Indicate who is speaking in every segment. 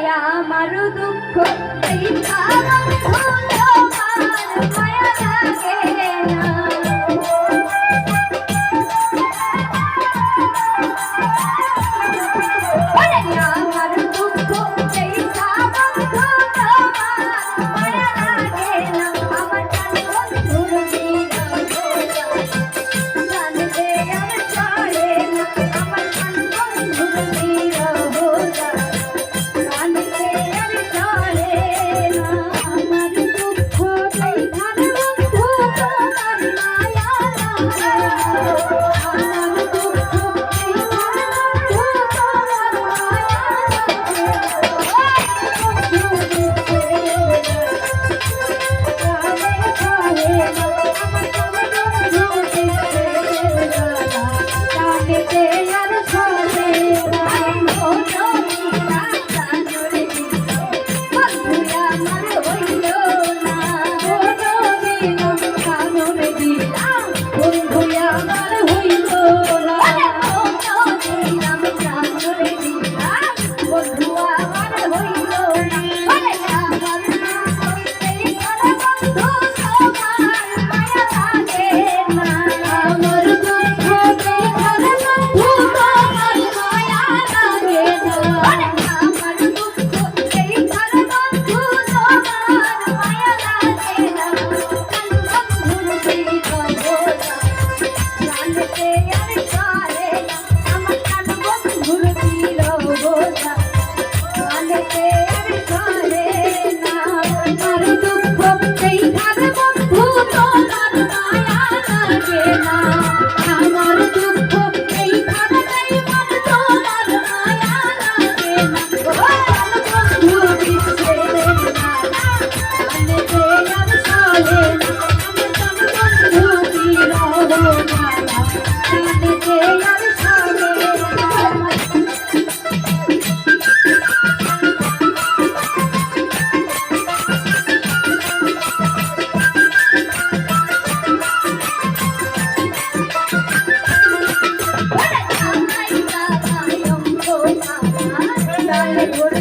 Speaker 1: दया मरुदुख போயிட்டோ ஒரு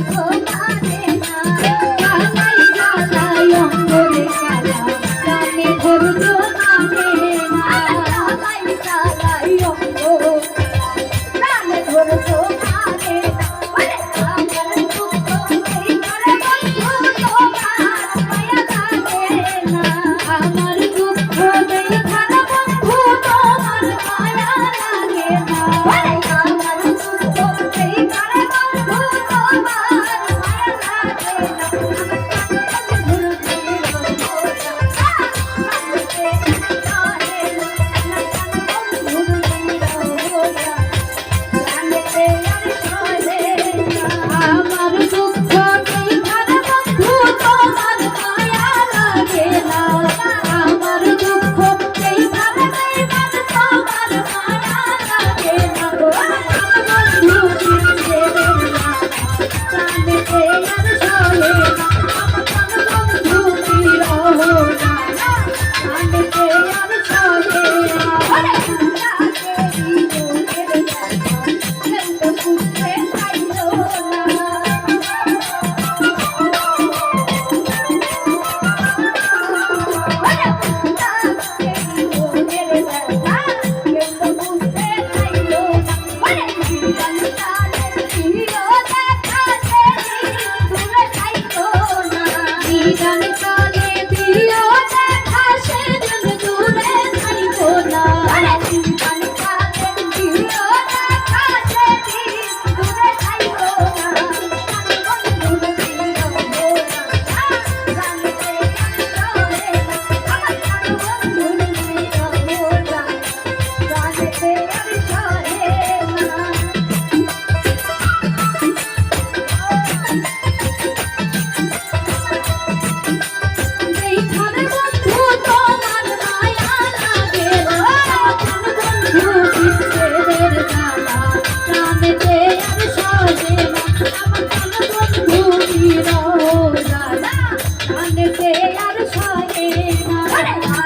Speaker 2: মানতে আর সহে না।